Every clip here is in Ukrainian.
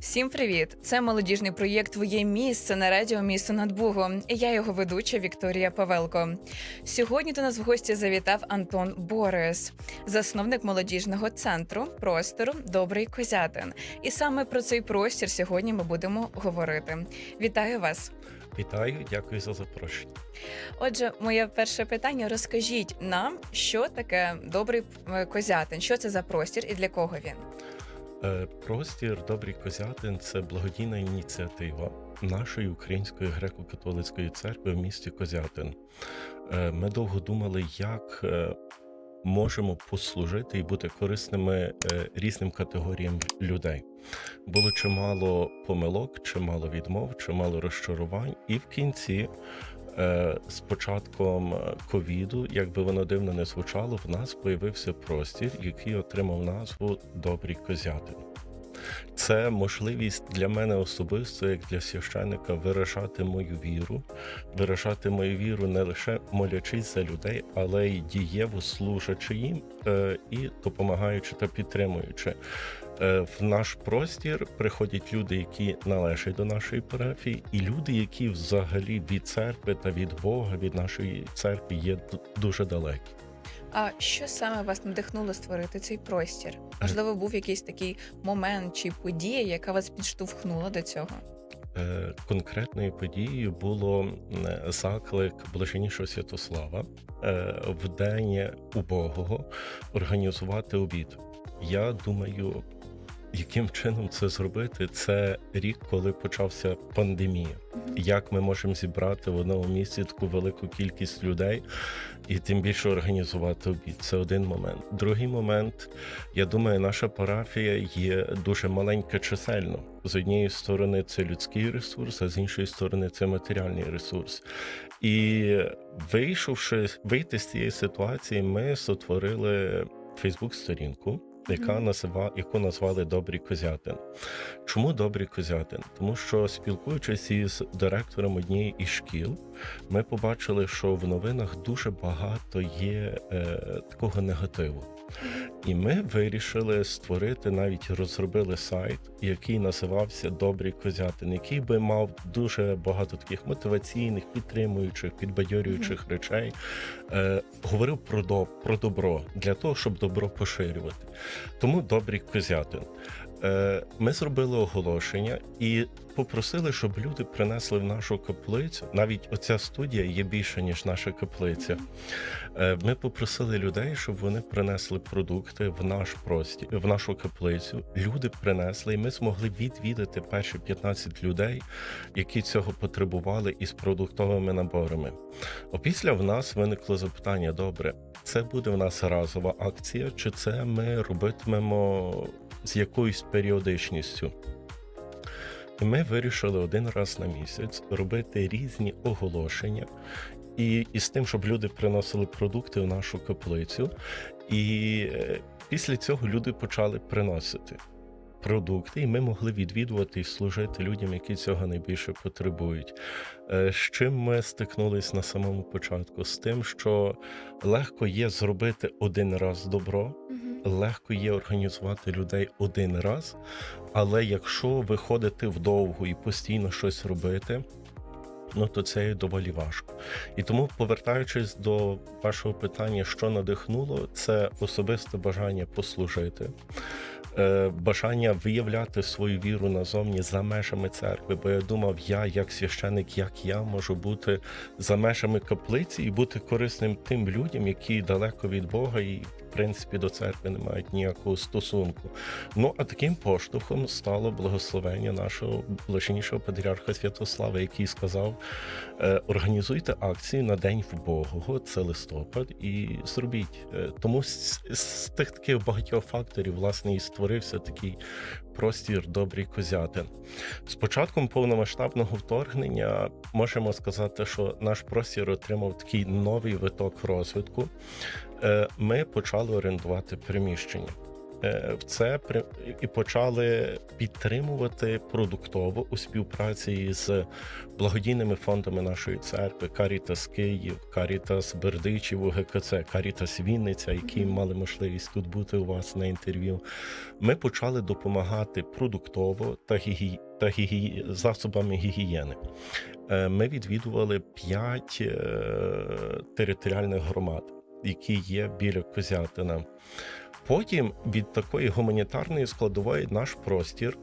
Всім привіт! Це молодіжний проєкт Твоє місце на радіо місто над Бугом. І я його ведуча Вікторія Павелко. Сьогодні до нас в гості завітав Антон Борис, засновник молодіжного центру простору Добрий Козятин. І саме про цей простір сьогодні ми будемо говорити. Вітаю вас! Вітаю, дякую за запрошення. Отже, моє перше питання: розкажіть нам, що таке добрий е, козятин, що це за простір і для кого він? Е, Простір Добрий Козятин це благодійна ініціатива нашої української греко-католицької церкви в місті Козятин. Е, Ми довго думали, як е, можемо послужити і бути корисними різним категоріям людей. Було чимало помилок, чимало відмов, чимало розчарувань, і в кінці. Е, З початком е, ковіду, як би воно дивно не звучало, в нас появився простір, який отримав назву Добрі Козятин. Це можливість для мене особисто, як для священника, виражати мою віру, виражати мою віру не лише молячись за людей, але й дієво служачи їм е, і допомагаючи та підтримуючи. Е, В наш простір приходять люди, які належать до нашої парафії, і люди, які взагалі від церкви та від Бога, від нашої церкви є дуже далекі. А що саме вас надихнуло створити цей простір? Можливо, був якийсь такий момент чи подія, яка вас підштовхнула до цього? Е, Конкретною подією було заклик блаженнішого Святослава е, в день убогого організувати обід. Я думаю, яким чином це зробити? Це рік, коли почався пандемія. Як ми можемо зібрати в одному місці таку велику кількість людей і тим більше організувати обід? Це один момент. Другий момент, я думаю, наша парафія є дуже маленька чисельно. З однієї сторони, це людський ресурс, а з іншої сторони, це матеріальний ресурс. І вийшовши вийти з цієї ситуації, ми сотворили Фейсбук-сторінку. Яка назива, яку назвали Добрі Козятин. Чому добрі Козятин? Тому що спілкуючись із директором однієї із шкіл, ми побачили, що в новинах дуже багато є е, такого негативу. І ми вирішили створити, навіть розробили сайт, який називався Добрі Козятин, який би мав дуже багато таких мотиваційних, підтримуючих, підбадьорюючих речей. Е, говорив про, до, про добро для того, щоб добро поширювати. Тому добрі Козятин. Е, ми зробили оголошення і попросили, щоб люди принесли в нашу каплицю. Навіть оця студія є більше, ніж наша каплиця. Е, Ми попросили людей, щоб вони принесли продукти в наш простір, в нашу каплицю. Люди принесли, і ми змогли відвідати перші 15 людей, які цього потребували із продуктовими наборами. Опісля в нас виникло запитання: добре, це буде в нас разова акція, чи це ми робитимемо з якоюсь періодичністю? І ми вирішили один раз на місяць робити різні оголошення. І, і з тим, щоб люди приносили продукти в нашу каплицю. І е, після цього люди почали приносити продукти, і ми могли відвідувати і служити людям, які цього найбільше потребують. Е, З чим ми стикнулись на самому початку? З тим, що легко є зробити один раз добро. Легко є організувати людей один раз, але якщо виходити вдовго і постійно щось робити, ну то це є доволі важко. І тому, повертаючись до вашого питання, що надихнуло, це особисте бажання послужити. е, Бажання виявляти свою віру назовні за межами церкви, бо я думав, я як священик, як я можу бути за межами каплиці і бути корисним тим людям, які далеко від Бога і принципі до церкви не мають ніякого стосунку. Ну а таким поштовхом стало благословення нашого блаженнішого патріарха Святослава, який сказав: е, організуйте акцію на день вбогого, це листопад, і зробіть. Е, Тому з, з тих таких багатьох факторів власне і створився такий простір добрий козятин. З початком повномасштабного вторгнення можемо сказати, що наш простір отримав такий новий виток розвитку. Е, Ми почали орендувати приміщення. е, в це і почали підтримувати продуктово у співпраці з благодійними фондами нашої церкви Карітас Київ, Карітас Бердичів, УГКЦ, Карітас Вінниця, які мали можливість тут бути у вас на інтерв'ю. Ми почали допомагати продуктово та гігі... та гігі... засобами гігієни. Е, Ми відвідували п'ять територіальних громад, які є біля Козятина. Потім від такої гуманітарної складової наш простір,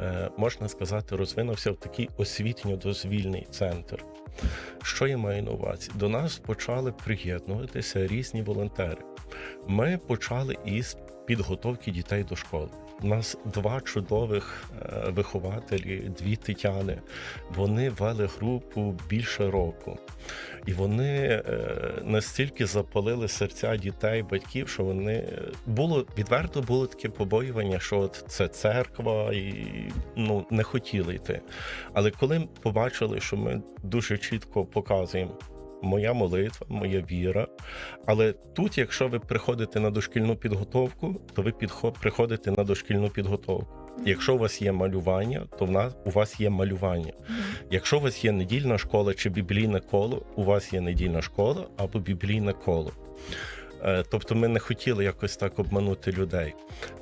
е, можна сказати, розвинувся в такий освітньо-дозвільний центр. Що я маю на увазі? До нас почали приєднуватися різні волонтери. Ми почали із підготовки дітей до школи. У нас два чудових е, вихователі, дві Тетяни. Вони вели групу більше року. І вони е, настільки запалили серця дітей, батьків, що вони е, було відверто було таке побоювання, що от це церква, і ну не хотіли йти. Але коли побачили, що ми дуже чітко показуємо. Моя молитва, моя віра. Але тут, якщо ви приходите на дошкільну підготовку, то ви підхо- приходите на дошкільну підготовку. Якщо у вас є малювання, то в нас у вас є малювання. Якщо у вас є недільна школа чи біблійне коло, у вас є недільна школа або біблійне коло. Е, Тобто ми не хотіли якось так обманути людей.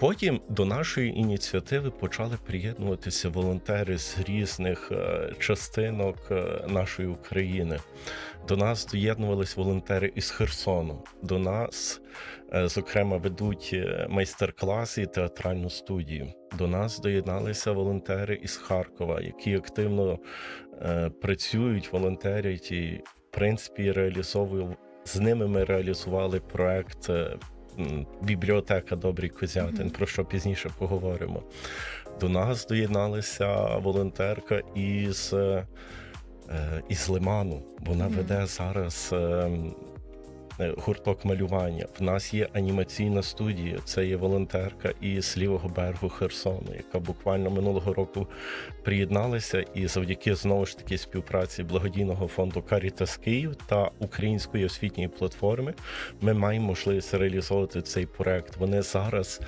Потім до нашої ініціативи почали приєднуватися волонтери з різних е, частинок е, нашої України. До нас доєднувались волонтери із Херсону. До нас, е, зокрема, ведуть е, майстер-класи і театральну студію. До нас доєдналися волонтери із Харкова, які активно е, працюють, волонтерять і, в принципі, реалізовують. З ними ми реалізували проект Бібліотека Добрий Козятин, Мгм. про що пізніше поговоримо. До нас доєдналася волонтерка із, із Лиману. Вона веде зараз. е, м, е, Гурток малювання. В нас є анімаційна студія. Це є волонтерка із лівого берегу Херсону, яка буквально минулого року приєдналася, і завдяки знову ж таки співпраці благодійного фонду Карітас Київ та української освітньої платформи ми маємо можливість реалізовувати цей проект. Вони зараз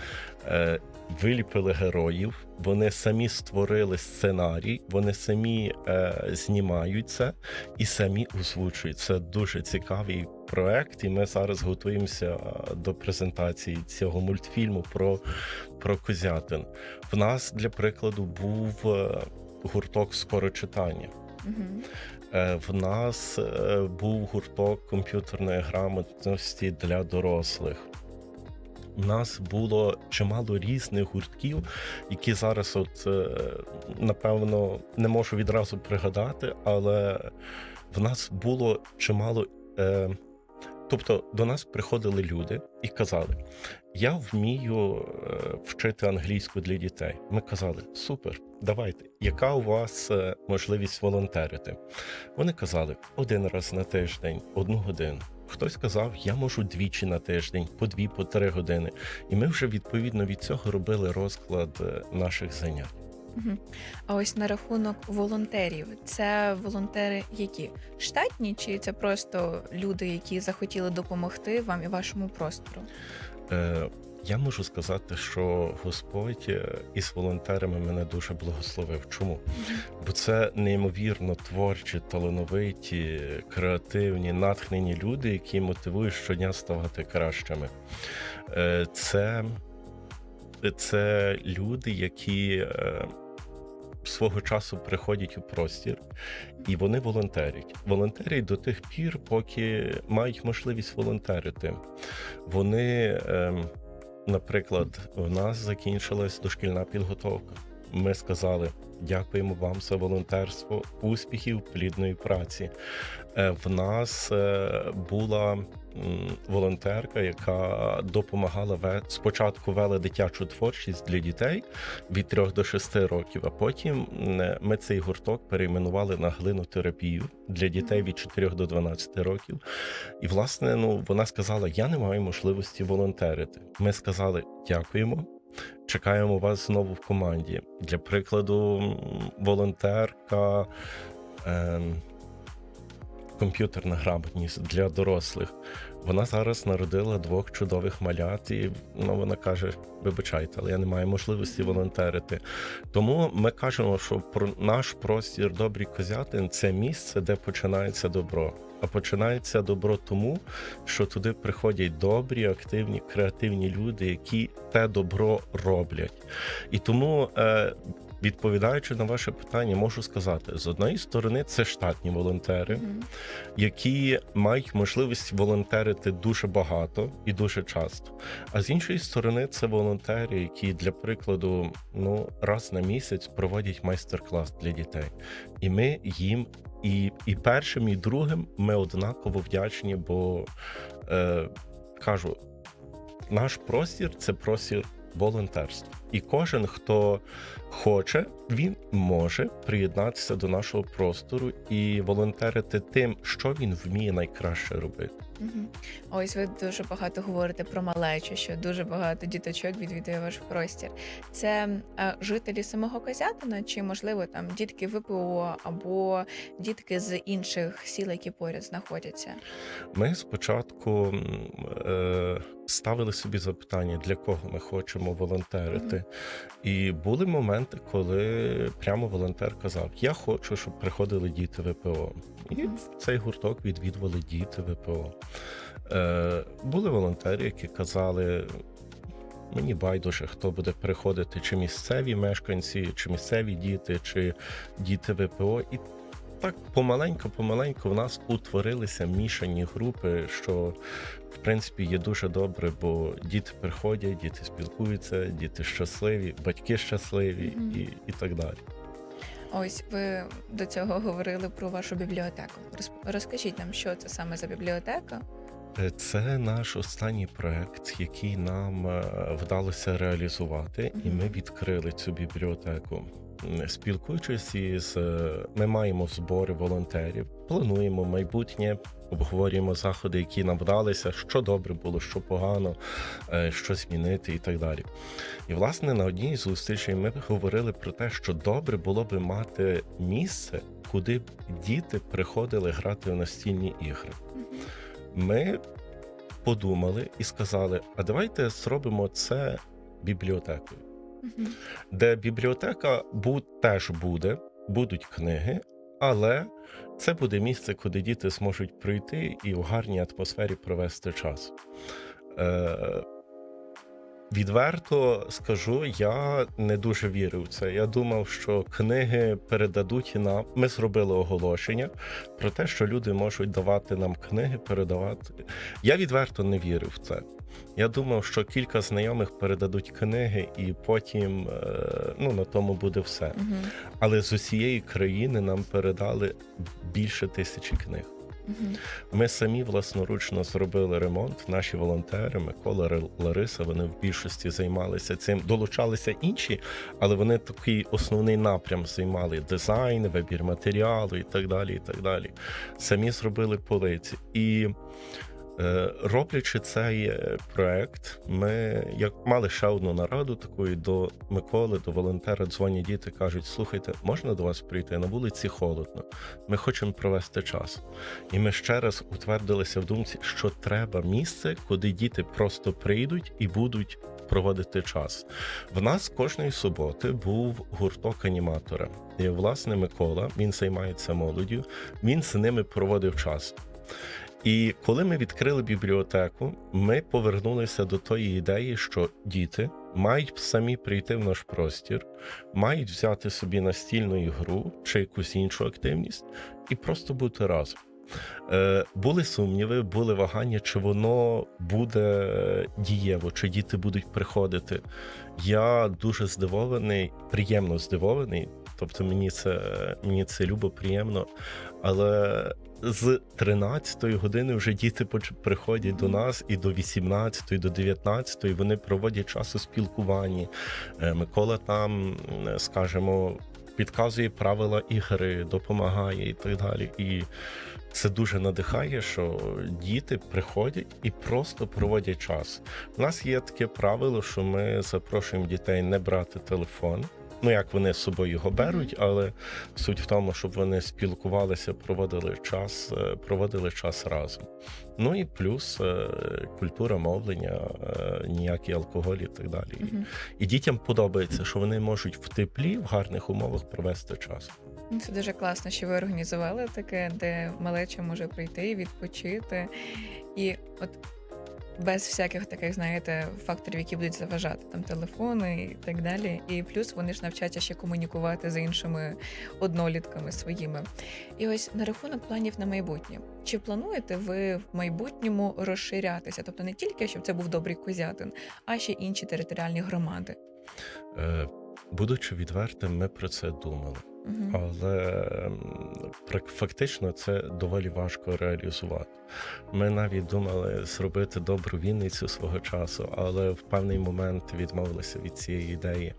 е, виліпили героїв, вони самі створили сценарій, вони самі е, знімають це і самі озвучують. Це дуже цікавий проект, і ми зараз готуємося е, до презентації цього мультфільму про, про Козятин. В нас для прикладу був е, гурток скорочитання. Е, В нас був гурток комп'ютерної грамотності для дорослих. У нас було чимало різних гуртків, які зараз, от е, напевно, не можу відразу пригадати, але в нас було чимало. е, Тобто до нас приходили люди і казали: Я вмію е, вчити англійську для дітей. Ми казали: Супер, давайте. Яка у вас е, можливість волонтерити? Вони казали один раз на тиждень, одну годину. Хтось казав, я можу двічі на тиждень, по дві, по три години. І ми вже відповідно від цього робили розклад е, наших занять. А ось на рахунок волонтерів, це волонтери які штатні, чи це просто люди, які захотіли допомогти вам і вашому простору? Е, я можу сказати, що Господь е, із волонтерами мене дуже благословив. Чому? Бо це неймовірно творчі, талановиті, креативні, натхнені люди, які мотивують щодня ставати кращими. Е, Це, це люди, які е, свого часу приходять у простір, і вони волонтерять. Волонтерять до тих пір, поки мають можливість волонтерити. Вони, ем, наприклад, в нас закінчилась дошкільна підготовка. Ми сказали дякуємо вам за волонтерство, успіхів, плідної праці. Е, В нас е, була волонтерка, яка допомагала ве- спочатку вела дитячу творчість для дітей від 3 до 6 років, а потім ми цей гурток перейменували на глинотерапію для дітей від 4 до 12 років. І, власне, ну вона сказала: Я не маю можливості волонтерити. Ми сказали дякуємо. Чекаємо вас знову в команді. Для прикладу, волонтерка ем, комп'ютерна грамотність для дорослих. Вона зараз народила двох чудових малят, і ну, вона каже: вибачайте, але я не маю можливості волонтерити. Тому ми кажемо, що про наш простір добрі козятин це місце, де починається добро. А починається добро тому, що туди приходять добрі, активні, креативні люди, які те добро роблять. І тому, е, відповідаючи на ваше питання, можу сказати: з однієї сторони, це штатні волонтери, які мають можливість волонтерити дуже багато і дуже часто. А з іншої сторони, це волонтери, які для прикладу, ну раз на місяць проводять майстер-клас для дітей, і ми їм. І, і першим, і другим ми однаково вдячні, бо е, кажу, наш простір це простір волонтерства. І кожен, хто хоче, він може приєднатися до нашого простору і волонтерити тим, що він вміє найкраще робити. Ось ви дуже багато говорите про малечу, що дуже багато діточок відвідує ваш простір. Це е, жителі самого Козятина, чи можливо там дітки ВПО або дітки з інших сіл, які поряд знаходяться? Ми спочатку е, ставили собі запитання, для кого ми хочемо волонтерити. І були моменти, коли прямо волонтер казав: Я хочу, щоб приходили діти ВПО. І в цей гурток відвідували діти ВПО. Е, були волонтери, які казали. Мені байдуже, хто буде приходити, чи місцеві мешканці, чи місцеві діти, чи діти ВПО. І так помаленьку, помаленьку в нас утворилися мішані групи, що в принципі є дуже добре, бо діти приходять, діти спілкуються, діти щасливі, батьки щасливі Мгм. і, і так далі. Ось ви до цього говорили про вашу бібліотеку. Розкажіть нам, що це саме за бібліотека? Е, Це наш останній проект, який нам е, вдалося реалізувати, і ми відкрили цю бібліотеку. Спілкуючись із е, ми маємо збори волонтерів, плануємо майбутнє, обговорюємо заходи, які нам вдалися, що добре було, що погано, е, що змінити і так далі. І власне на одній з зустрічей ми говорили про те, що добре було би мати місце, куди б діти приходили грати в настільні ігри. Ми подумали і сказали: а давайте зробимо це бібліотекою, Де бібліотека бу- теж буде, будуть книги, але це буде місце, куди діти зможуть прийти і в гарній атмосфері провести час. Е, Відверто скажу, я не дуже вірив в це. Я думав, що книги передадуть нам. Ми зробили оголошення про те, що люди можуть давати нам книги, передавати. Я відверто не вірив в це. Я думав, що кілька знайомих передадуть книги, і потім е, ну, на тому буде все. Мгм. Але з усієї країни нам передали більше тисячі книг. Ми самі власноручно зробили ремонт. Наші волонтери, Микола Лариса, вони в більшості займалися цим. Долучалися інші, але вони такий основний напрям займали дизайн, вибір матеріалу і так далі. І так далі. Самі зробили полиці. І роблячи цей е, проект, ми як мали ще одну нараду такої до Миколи, до волонтера дзвонять діти, кажуть: слухайте, можна до вас прийти? На вулиці холодно. Ми хочемо провести час. І ми ще раз утвердилися в думці, що треба місце, куди діти просто прийдуть і будуть проводити час. В нас кожної суботи був гурток аніматора. І власне Микола він займається молоддю, він з ними проводив час. І коли ми відкрили бібліотеку, ми повернулися до тої ідеї, що діти мають самі прийти в наш простір, мають взяти собі настільну ігру чи якусь іншу активність і просто бути разом. Е, були сумніви, були вагання, чи воно буде дієво, чи діти будуть приходити. Я дуже здивований, приємно здивований. Тобто мені це мені це любо, приємно. Але з 13-ї години вже діти приходять до нас і до 18-ї, до 19-ї вони проводять час у спілкуванні. Е, Микола там, м, скажімо, підказує правила ігри, допомагає і так далі. І це дуже надихає, що діти приходять і просто проводять час. У нас є таке правило, що ми запрошуємо дітей не брати телефон Ну як вони з собою його беруть, але суть в тому, щоб вони спілкувалися, проводили час, е, проводили час разом. Ну і плюс е, культура мовлення, е, ніякий алкоголь і так далі. Мгм. І дітям подобається, що вони можуть в теплі, в гарних умовах провести час. Ну, Це дуже класно, що ви організували таке, де малеча може прийти, і відпочити. І от без всяких таких, знаєте, факторів, які будуть заважати, там телефони і так далі. І плюс вони ж навчаться ще комунікувати з іншими однолітками своїми. І ось на рахунок планів на майбутнє. Чи плануєте ви в майбутньому розширятися? Тобто не тільки щоб це був добрий козятин, а ще інші територіальні громади. Е, Будучи відвертим, ми про це думали. Угу. Але м, фактично це доволі важко реалізувати. Ми навіть думали зробити добру Вінницю свого часу, але в певний момент відмовилися від цієї ідеї.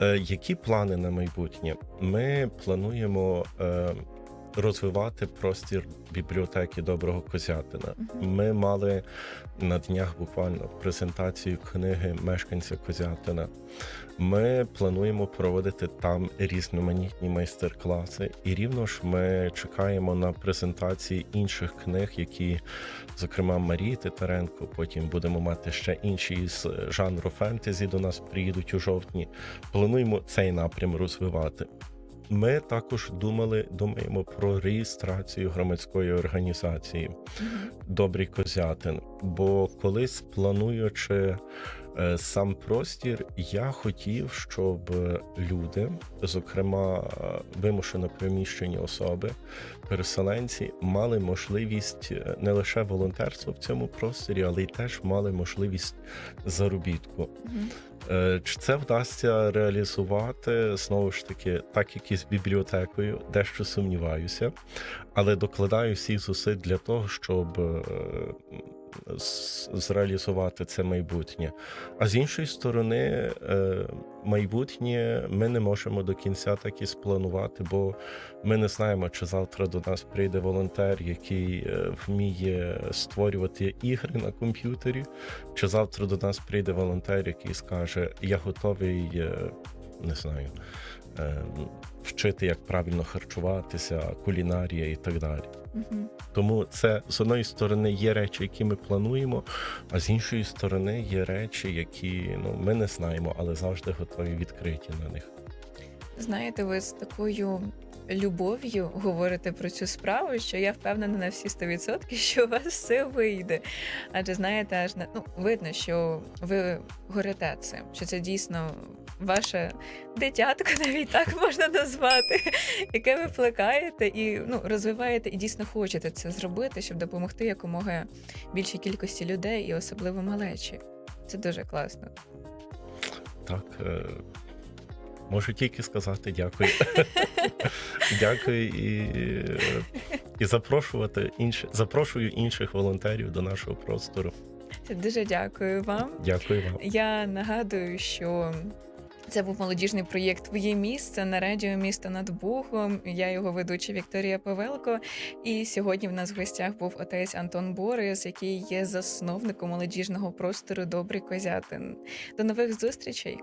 Е, Які плани на майбутнє? Ми плануємо е, розвивати простір бібліотеки доброго козятина. Ми мали на днях буквально презентацію книги Мешканця Козятина. Ми плануємо проводити там різноманітні майстер-класи, і рівно ж ми чекаємо на презентації інших книг, які, зокрема, Марії Титаренко. Потім будемо мати ще інші з жанру фентезі. До нас приїдуть у жовтні. Плануємо цей напрям розвивати. Ми також думали, думаємо про реєстрацію громадської організації Добрі Козятин. Бо колись плануючи сам простір, я хотів, щоб люди, зокрема е, вимушено переміщені особи, переселенці, мали можливість е, не лише волонтерства в цьому просторі, але й теж мали можливість заробітку. Е, Чи це вдасться реалізувати знову ж таки, так як і з бібліотекою, дещо сумніваюся, але докладаю всіх зусиль для того, щоб е, зреалізувати це майбутнє. А з іншої сторони, е, майбутнє ми не можемо до кінця так і спланувати, бо ми не знаємо, чи завтра до нас прийде волонтер, який е, вміє створювати ігри на комп'ютері, чи завтра до нас прийде волонтер, який скаже: Я готовий, е, не знаю, вчити, як правильно харчуватися, кулінарія і так далі. Тому це з одної сторони є речі, які ми плануємо, а з іншої сторони є речі, які ну ми не знаємо, але завжди готові відкриті на них. Знаєте, ви з такою любов'ю говорите про цю справу, що я впевнена на всі 100%, що у вас все вийде. Адже знаєте, аж на ну видно, що ви горите цим, що це дійсно ваше дитятко, навіть так можна назвати, яке ви плекаєте і ну розвиваєте, і дійсно хочете це зробити, щоб допомогти якомога більшій кількості людей, і особливо малечі. Це дуже класно. Так е, можу тільки сказати дякую. дякую і, і запрошувати інші, запрошую інших волонтерів до нашого простору. Дуже дякую вам. Дякую вам. Я нагадую, що це був молодіжний проєкт Твоє місце на радіо місто над Богом. Я його ведуча Вікторія Павелко. І сьогодні в нас в гостях був отець Антон Борис, який є засновником молодіжного простору Добрий Козятин. До нових зустрічей!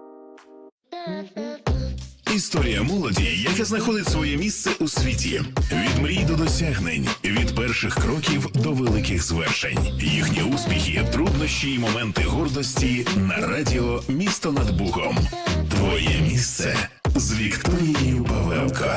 Історія молоді, яка знаходить своє місце у світі. Від мрій до досягнень, від перших кроків до великих звершень. Їхні успіхи, труднощі й моменти гордості на радіо Місто над Богом. Твоє місце з Вікторією Павелко.